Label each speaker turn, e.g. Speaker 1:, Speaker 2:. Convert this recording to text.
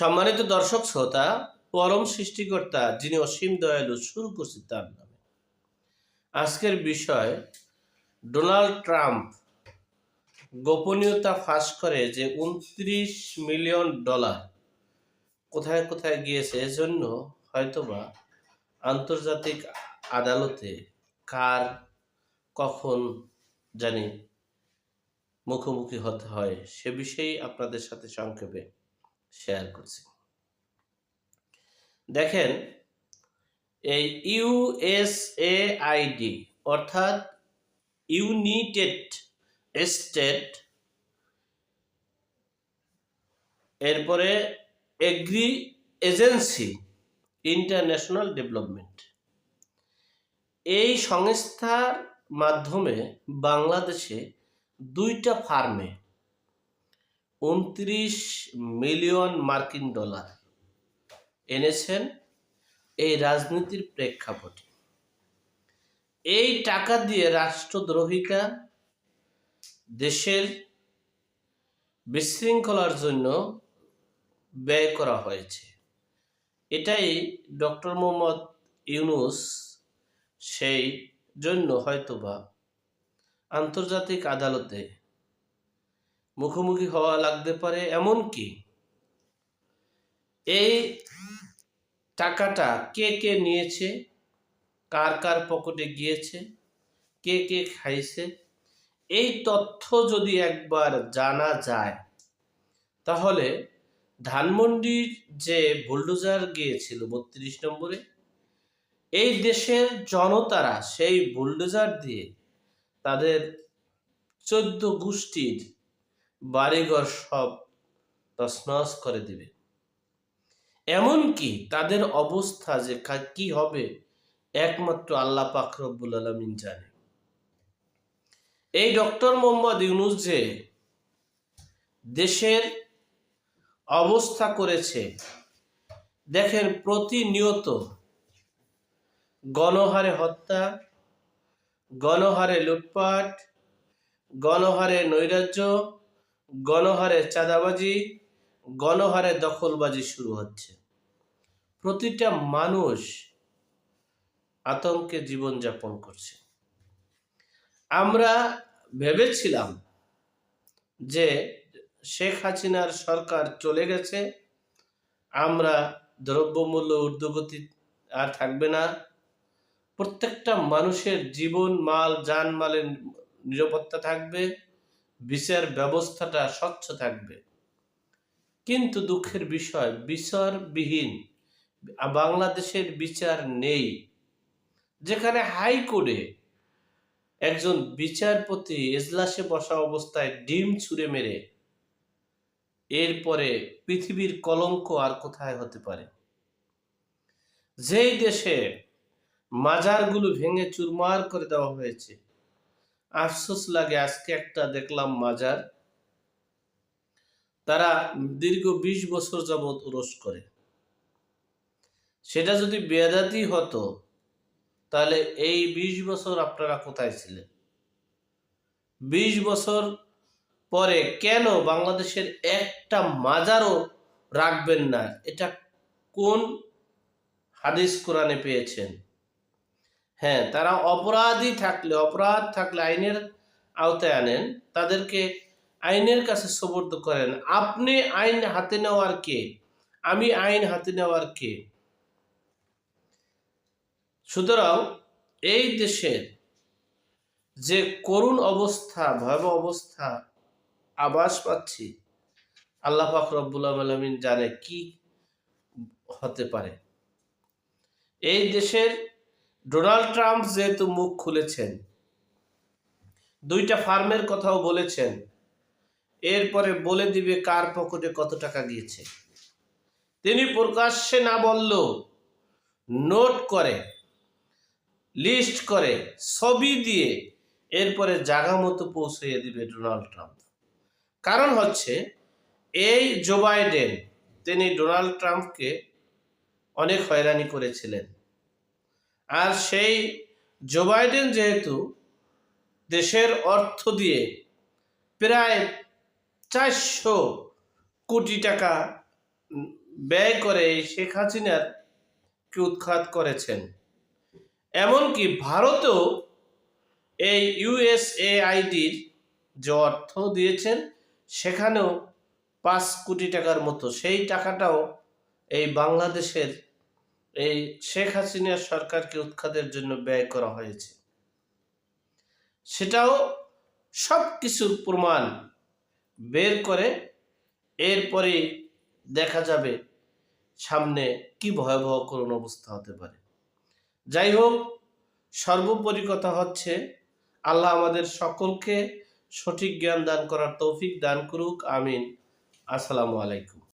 Speaker 1: সম্মানিত দর্শক শ্রোতা, পরম সৃষ্টিকর্তা যিনি অসীম দয়ালু শুরু করছি তার নামে। আজকের বিষয়, ডোনাল্ড ট্রাম্প গোপনীয়তা ফাঁস করে যে উনত্রিশ মিলিয়ন ডলার কোথায় কোথায় গিয়েছে, এজন্য হয়তোবা আন্তর্জাতিক আদালতে কার কখন জানি মুখোমুখি হতে হয়, সে বিষয়েই আপনাদের সাথে সংক্ষেপে শেয়ার করছি। দেখেন, এই ইউএসএআইডি অর্থাৎ ইউনিটেড স্টেট এরপরে এগ্রি এজেন্সি ইন্টারন্যাশনাল ডেভেলপমেন্ট এই সংস্থার মাধ্যমে বাংলাদেশে দুইটা ফার্মে উনত্রিশ মিলিয়ন মার্কিন ডলার এনেছেন এই রাজনীতির প্রেক্ষাপটে। এই টাকা দিয়ে রাষ্ট্রদ্রোহিতা দেশের বিশৃঙ্খলার জন্য ব্যয় করা হয়েছে। এটাই ডক্টর মোহাম্মদ ইউনুস সেই জন্য হয়তোবা আন্তর্জাতিক আদালতে মুখোমুখি হওয়া লাগতে পারে, এমনকি এই টাকাটা কে কে নিয়েছে, কার কার পকেটে গিয়েছে, কে কে খাইছে, এই তথ্য যদি একবার জানা যায়, তাহলে ধানমন্ডির যে বুলডোজার গিয়েছিল বত্রিশ নম্বরে, এই দেশের জনতারা সেই বুলডোজার দিয়ে তাদের চোদ্দ গোষ্ঠীর বাড়িঘর সব তছনছ করে দিবে। এমনকি তাদের অবস্থা যে কি হবে, একমাত্র আল্লাহ পাক রব্বুল আলমিন জানে। এই ডক্টর মোহাম্মদ ইউনুস যে দেশের অবস্থা করেছে, দেখেন প্রতিনিয়ত গণহারে হত্যা, গণহারে লুটপাট, গণহারে নৈরাজ্য গণহারে চাঁদাবাজি, গণহারে দখলবাজি শুরু হচ্ছে। প্রতিটা মানুষ আতঙ্কে জীবনযাপন করছে। আমরা ভেবেছিলাম যে শেখ হাসিনার সরকার চলে গেছে, আমরা দ্রব্যমূল্য ঊর্ধ্বগতি আর থাকবে না। প্রত্যেকটা মানুষের জীবন, মাল, যানমালের নিরাপত্তা থাকবে। বিচার ব্যবস্থাটা স্বচ্ছ থাকবে। কিন্তু দুঃখের বিষয় বিচারবিহীন বাংলাদেশের বিচার নেই। যেখানে হাইকোর্টে একজন বিচারপতি এজলাসে বসা অবস্থায় ডিম ছুঁড়ে মেরে, এরপরে পৃথিবীর কলঙ্ক আর কোথায় হতে পারে? যেই দেশে মাজারগুলো ভেঙে চুরমার করে দেওয়া হয়েছে আফসোস লাগে, আজকে একটা দেখলাম মাজার। তারা দীর্ঘ বিশ বছর যাবৎ উরস করে। সেটা যদি বেদাতি হতো, তাহলে এই বিশ বছর আপনারা কোথায় ছিলেন? বিশ বছর পরে কেন বাংলাদেশের একটা মাজারও রাখবেন না? এটা কোন হাদিস কোরআনে পেয়েছেন? হ্যাঁ তারা অপরাধী থাকলে, অপরাধ থাকলে আইনের আওতায় আনেন। তাদেরকে আইনের কাছে সুবর্দ করেন। আপনি আইন হাতে নেওয়ার কে? আমি আইন হাতে নেওয়ার কে? সুতরাং এই দেশের যে করুণ অবস্থা, ভয়াবহ অবস্থা আবাস পাচ্ছি, আল্লাহ পাক আলমিন জানে কি হতে পারে। এই দেশের ডোনাল্ড ট্রাম্প যেহেতু মুখ খুলেছেন, দুইটা ফার্মের কথাও বলেছেন, এরপরে বলে দিবে কার পকেটে কত টাকা গিয়েছে। তিনি প্রকাশ্যে না বললেও নোট করে, লিস্ট করে, ছবি দিয়ে এরপরে জাগা মতো পৌঁছিয়ে দিবে ডোনাল্ড ট্রাম্প। কারণ হচ্ছে, এই জো বাইডেন, তিনি ডোনাল্ড ট্রাম্পকে অনেক হয়রানি করেছিলেন। আর সেই জো বাইডেন যেহেতু দেশের অর্থ দিয়ে প্রায় চারশো কোটি টাকা ব্যয় করে শেখ হাসিনার কে উৎখাত করেছেন। এমনকি ভারতেও এই ইউএসএআইডির যে অর্থ দিয়েছেন, সেখানেও পাঁচ কোটি টাকার মতো। সেই টাকাটাও এই বাংলাদেশের এই শেখ হাসিনার সরকারকে উৎখাতের জন্য ব্যয় করা হয়েছে। সেটাও সব কিছুর প্রমাণ বের করে এরপরে দেখা যাবে সামনে কি ভয়াবহ করুণ অবস্থা হতে পারে। যাই হোক, সর্বোপরি কথা হচ্ছে, আল্লাহ আমাদের সকলকে সঠিক জ্ঞান দান করার তৌফিক দান করুক, আমিন। আসসালামু আলাইকুম।